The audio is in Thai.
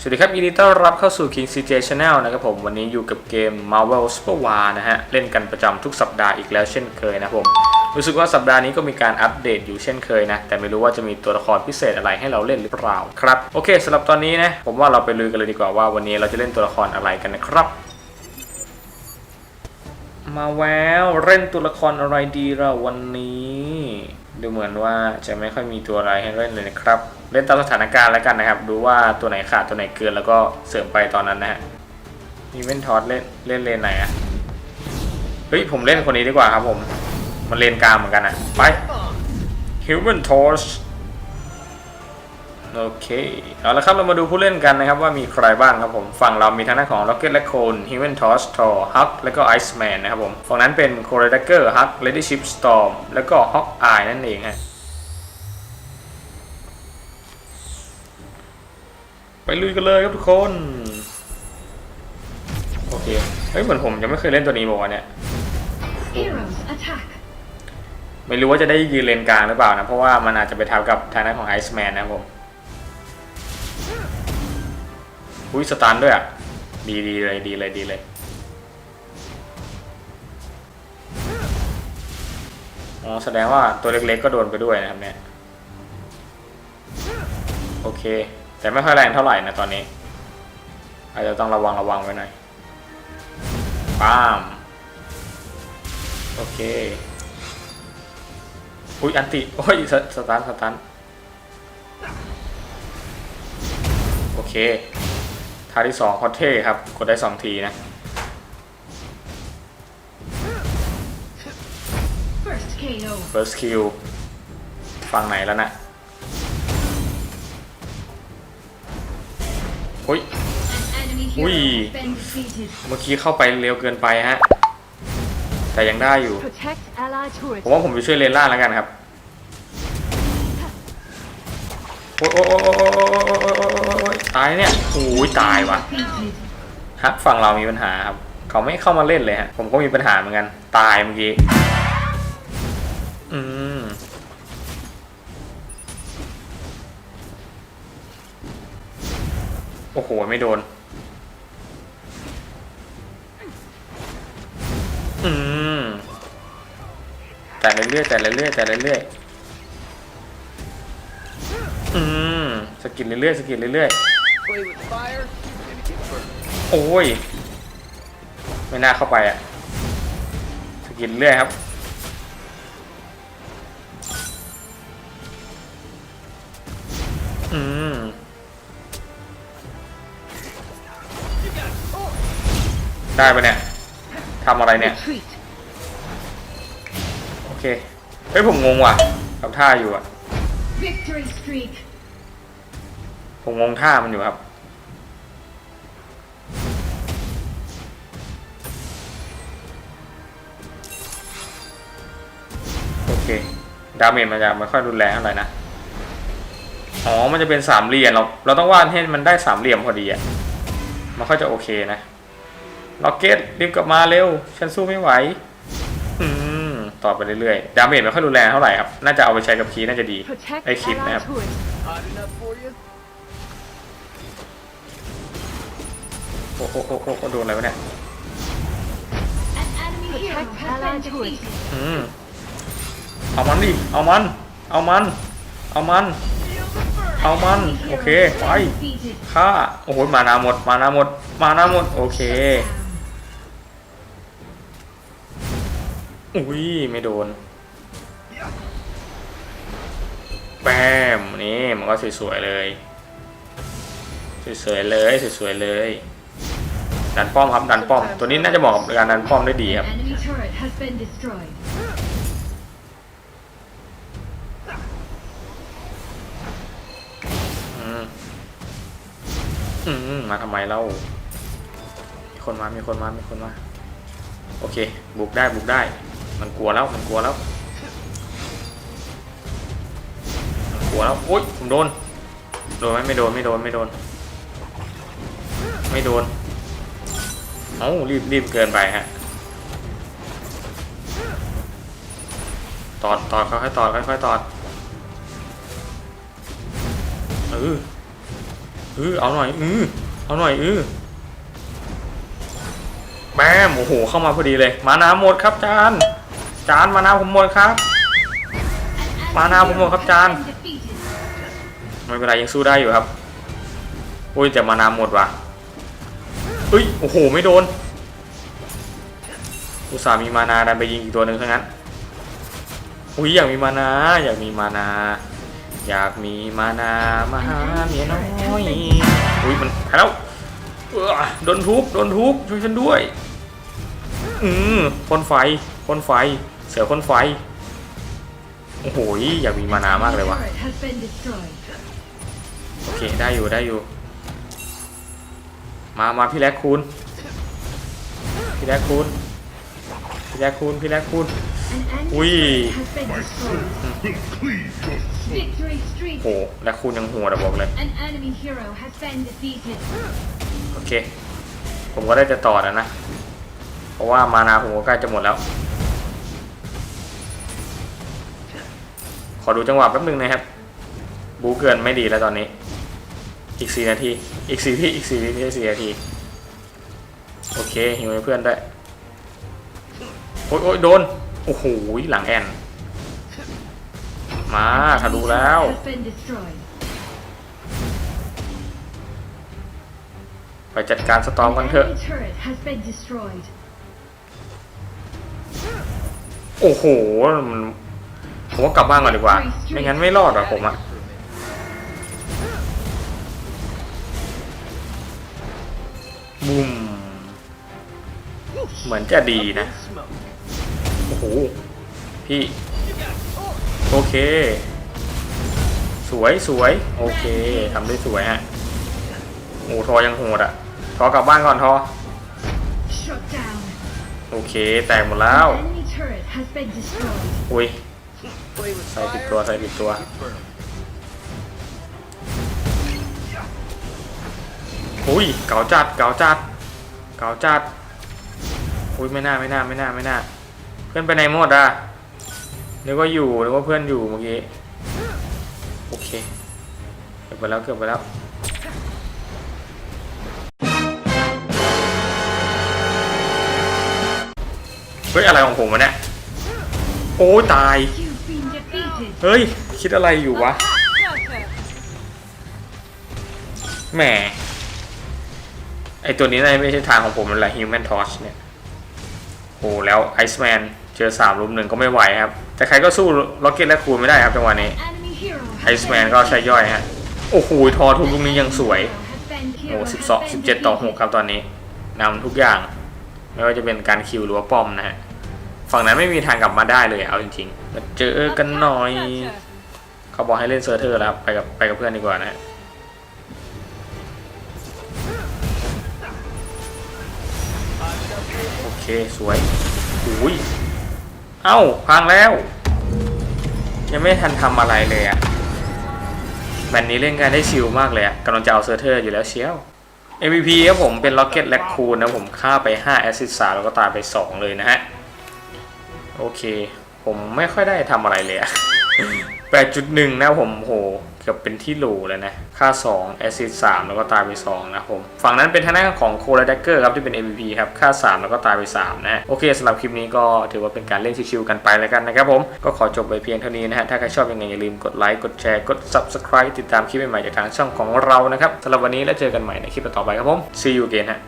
สวัสดีครับยินดีต้อนรับเข้าสู่ King CJ Channel นะครับผม วันนี้อยู่กับเกม Marvel Super War นะฮะ เล่นกันประจำทุกสัปดาห์อีกแล้วเช่นเคยนะผม รู้สึกว่าสัปดาห์นี้ก็มีการอัปเดตอยู่เช่นเคยนะ แต่ไม่รู้ว่าจะมีตัวละครพิเศษอะไรให้เราเล่นหรือเปล่าครับ โอเคสำหรับตอนนี้นะ ผมว่าเราไปลุยกันเลยดีกว่าว่าวันนี้เราจะเล่นตัวละครอะไรกันนะครับ มาแววเล่นตัวละครอะไรดีเราวันนี้ ดูเหมือนว่าจะไม่ค่อยมีตัวอะไรให้เล่นเลยนะครับ เล่นตามสถานการณ์แล้วกันนะครับ ดูว่าตัวไหนขาดตัวไหนเกินแล้วก็เสริมไปตอนนั้นนะฮะมีเวนทอสเล่นเล่นเลนไหนอะเฮ้ยผมเล่นคนนี้ดีกว่าครับผม มันเลนกลางเหมือนกันอะไป Human Torch โอเคเอาละครับเรามาดูผู้เล่นกันนะครับว่ามีใครบ้างครับผม ฝั่งเรามีทั้งน้านของ Rocket และ Cone Human Torch Thor Hulk แล้วก็ Iceman นะครับผม ฝั่งนั้นเป็น c o r e d a g e r Hulk Lady Ship Storm แล้วก็ Hawkeye นั่นเองฮะ ไปลุยกันเลยครับทุกคน โอเค เฮ้ยเหมือนผมยังไม่เคยเล่นตัวนี้บอกว่าเนี่ย ไม่รู้ว่าจะได้ยืนเลนกลางหรือเปล่านะ เพราะว่ามันอาจจะไปทับกับทางด้านของไอซ์แมนนะครับผมอุ้ยสตันด้วยอะ ดีดีเลยดีเลยดีเลยอ๋อแสดงว่าตัวเล็กๆก็โดนไปด้วยนะครับเนี่ย โอเค แต่ไม่ค่อยแรงเท่าไหร่นะตอนนี้ อาจจะต้องระวังระวังไว้หน่อยป้าม โอเค อุ้ยอันติ โอ้ยสสตันสตันโอเคท่าที่สองคอเท่ครับ กดได้สองทีนะ First KO. first kill ฝั่งไหนแล้วนะ อุ้ย อุ้ย เมื่อกี้เข้าไปเร็วเกินไปฮะ แต่ยังได้อยู่ ผมว่าผมไปช่วยเลนล่าแล้วกันครับ โอ้ยโอยโอ้ยตายเนี่ยโอ้ยตายว่ะฮักฝั่งเรามีปัญหาครับ เขาไม่เข้ามาเล่นเลยฮะ ผมก็มีปัญหาเหมือนกัน ตายเมื่อกี้ อืม โอ้โห ไม่โดน อืม แต่เรื่อยๆแต่เรื่อยๆแต่เรื่อยๆอืม สกิลเรื่อยๆสกิลเรื่อยๆ โอ้ย ไม่น่าเข้าไปอะ สกินเรื่อยครับอืม ได้ปะเนี่ยทำอะไรเนี่ย Retreat. โอเค เฮ้ยผมงงว่ะกับท่าอยู่อะ Victory streak. ผมงงท่ามันอยู่ครับ โอเค ดาเมจมันจะไม่ค่อยรุนแรงเท่าไหร่นะ อ๋อ มันจะเป็นสามเหลี่ยมเรา เราต้องวาดให้มันได้สามเหลี่ยมพอดีอะมันค่อยจะโอเคนะ ล็อกเก็ตรีบกลับมาเร็ว ฉันสู้ไม่ไหว อืมต่อไปเรื่อยๆ ดาเมจไม่ค่อยรุนแรงเท่าไหร่ครับ น่าจะเอาไปใช้กับคีย์น่าจะดี Protect ไอคลิปนะครับ allied turret. Hot enough for you? โอ้โอ้โอ้โอ้โอ้โดนอะไรวะเนี่ย An enemy hero Protect has been allied turret. defeated. อืมเอามันดิ เอามัน เอามัน เอามัน เอามัน โอเค ไป Defeated. ฆ่า โอ้โห มานาหมด มานาหมด มานาหมด โอเค อุ้ยไม่โดน แปมนี่มันก็สวยๆเลย สวยๆเลยสวยๆเลย ดันป้อมครับดันป้อม ตัวนี้น่าจะเหมาะกับการดันป้อมได้ดีครับ An enemy turret has been destroyed. อืมอืมมาทำไมเล่า มีคนมา มีคนมา มีคนมา โอเค บุกได้ บุกได้ มันกลัวแล้วมันกลัวแล้วมันกลัวแล้วโอ๊ยผมโดนโดนไหมไม่โดนไม่โดนไม่โดน ไม่โดนเอ้ารีบรีบเกินไปฮะตอดตอดค่อยๆตอดค่อยๆตอดเออเออเอาหน่อยเออเอาหน่อยเออแมมโอ้โหเข้ามาพอดีเลย มานาหมดครับจาน จานมานาผมหมดครับ An Mana enemy mo, hero Kaptan? has been defeated. ไม่เป็นไรยังสู้ได้อยู่ครับอุ้ยแต่มานาหมดว่ะเฮ้ยโอ้โหไม่โดนอุตส่าห์มีมานาดันไปยิงอีกตัวหนึ่งทั้งนั้นอุ้ยอยากมีมานาอยากมีมานา อยากมีมานามาหาเมียน้อยอุ้ยมันไปแล้วโดนทุบโดนทุบช่วยฉันด้วย อืมพ่นไฟพ่นไฟ เสือพ่นไฟ โอ้โห อยากมีมานามากเลยว่ะ Turret has been destroyed. โอเค ได้อยู่ ได้อยู่ มา มาพี่แรกคูณพี่แรกคูณพี่แรกคูณพี่แรกคูณ An enemy Ui. turret has been destroyed. Victory streak. โอ้แรกคูณยังหัวแต่บอกเลย An enemy hero has been defeated. โอเค ผมก็ได้จะต่อแล้วนะ เพราะว่ามานาผมก็ใกล้จะหมดแล้ว อดูจังหวะแป๊บนึงนะครับ บูเกินไม่ดีแล้วตอนนี้ อีกสี่นาที อีกสี่ที่อีกสี่วิไม่ใช่สี่นาที โอเคหิวเพื่อนได้วยโอ๊ยโอ๊ยโดน โอ้โหหลังแอน มาทะลุแล้ว ไปจัดการสตอมกันเถอะ โอ้โหมัน ผมว่ากลับบ้านก่อนดีกว่า ไม่งั้นไม่รอดหรอกผมอะบุมเหมือนจะดีนะ Smoke. โอ้โห พี่ โอเค สวยสวย โอเคทำได้สวยฮะโอ้ทอยังโหดอะทอกลับบ้านก่อนทอ Shut down. โอเค แตกหมดแล้ว An enemy turret has been destroyed. อุ้ย Play with ใส่ผิดตัวใส่ผิดตัวอุ้ยเก๋าจัดเก๋าจัดเก๋าจัดอุ้ยไม่น่าไม่น่าไม่น่าไม่น่าเพื่อนไปไหนหมดอะนึกว่าอยู่นึกว่าเพื่อนอยู่เมื่อกี้โอเคเกือบไปแล้วเกือบไปแล้วเฮ้ยอะไรของผมวะเนี่ยโอ้ตาย เฮ้ย คิดอะไรอยู่วะ แหม ไอตัวนี้นาจะไม่ใช่ทางของผมมันแหละ Human Torch เนี่ย โอ้แล้ว Iceman เจอสามลุมหนึ่งก็ไม่ไหวครับ แต่ใครก็สู้ Rocket และคูณไม่ได้ครับจังหวะนี้ Enemy hero has Iceman ก็ใช้ย่อยฮะ โอ้โห ทอทุกลูกนี้ยังสวย โอ้สิบสองสิบเจ็ดต่อหกครับตอนนี้นำทุกอย่าง ไม่ว่าจะเป็นการคิวหรือว่าป้อมนะฮะ ฝั่งนั้นไม่มีทางกลับมาได้เลยเอาจริงๆมาเจอกันหน่อย เขาบอกให้เล่นเซอร์เทอร์แล้วไปกับไปกับเพื่อนดีกว่านะฮะโอเคสวยอุ้ยเอ้าพังแล้ว ยังไม่ทันทำอะไรเลยอะแมตนี้เล่นกันได้ชิลมากเลยอะกำลังจะเอาเซอร์เทอร์อยู่แล้วเชียว MVP ครับผมเป็น Rocket และคูนนะผมฆ่าไป5แอสซิสต์แล้วก็ตายไป 2 เลยนะฮะ โอเค ผมไม่ค่อยได้ทำอะไรเลยอะ8.1 นะผมโหเกือบเป็นที่หลแล้วนะ ค่า 2 แอซิสต์3แล้วก็ตายไป 2 นะผม ฝั่งนั้นเป็นทางด้านของโคลาดักเกอร์ครับ ที่เป็น MVP ครับ ค่า 3 แล้วก็ตายไป 3นะฮะโอเคสำหรับคลิปนี้ก็ถือว่าเป็นการเล่นชิวๆกันไปแล้วกันนะครับผม ก็ขอจบไปเพียงเท่านี้นะฮะ ถ้าใครชอบยังไงอย่าลืมกดไลค์กดแชร์กด subscribe ติดตามคลิปใหม่ๆจากทางช่องของเรานะครับสำหรับวันนี้แล้วเจอกันใหม่ในคลิปต่อไปครับผม see you again ฮะ